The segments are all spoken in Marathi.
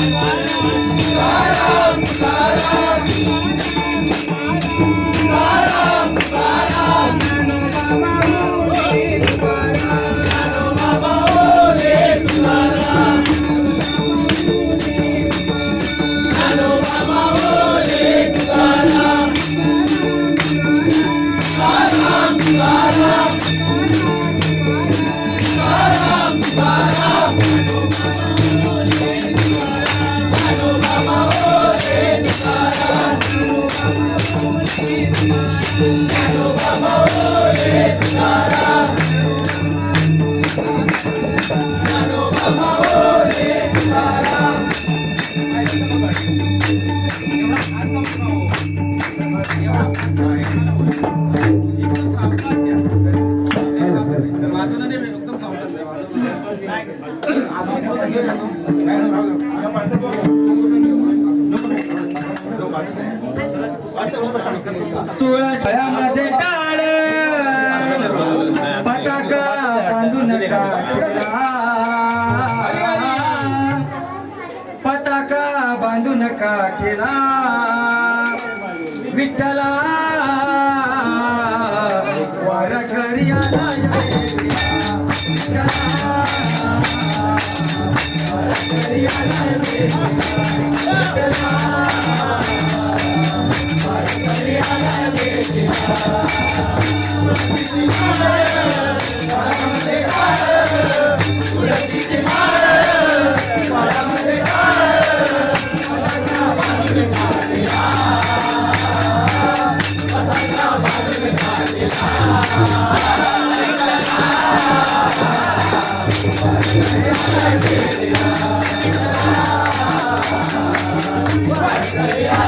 Amém. नका ठेला विठ्ठला. घरी आला. विठ्ठला Gracias.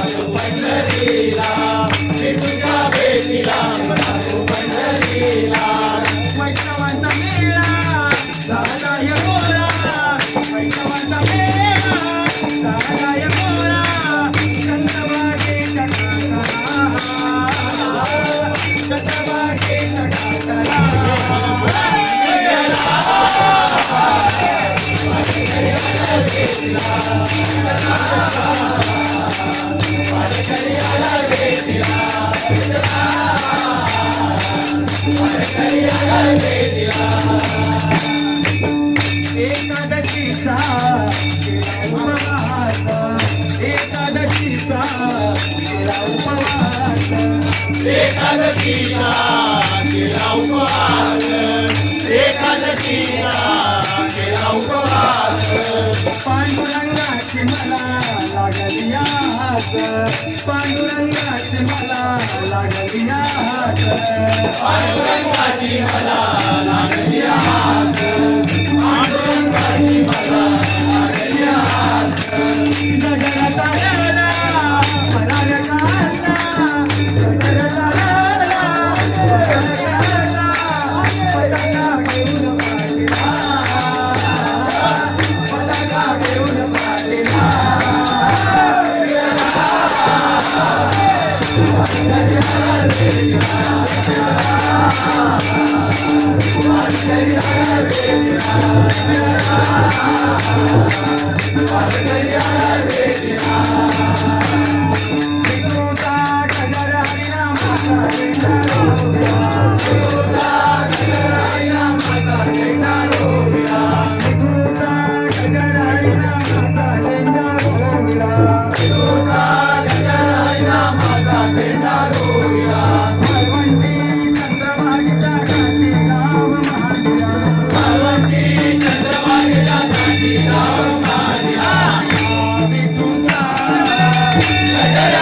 एकादशीचा एकादशीचा उपवास. एकादशीला केला उपवास. एकादशीला केला उपवास. पांडुरंगाची मला पांडुरंगाची मला. Aleluia. Yeah, yeah, yeah.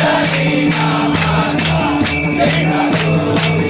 Thank you.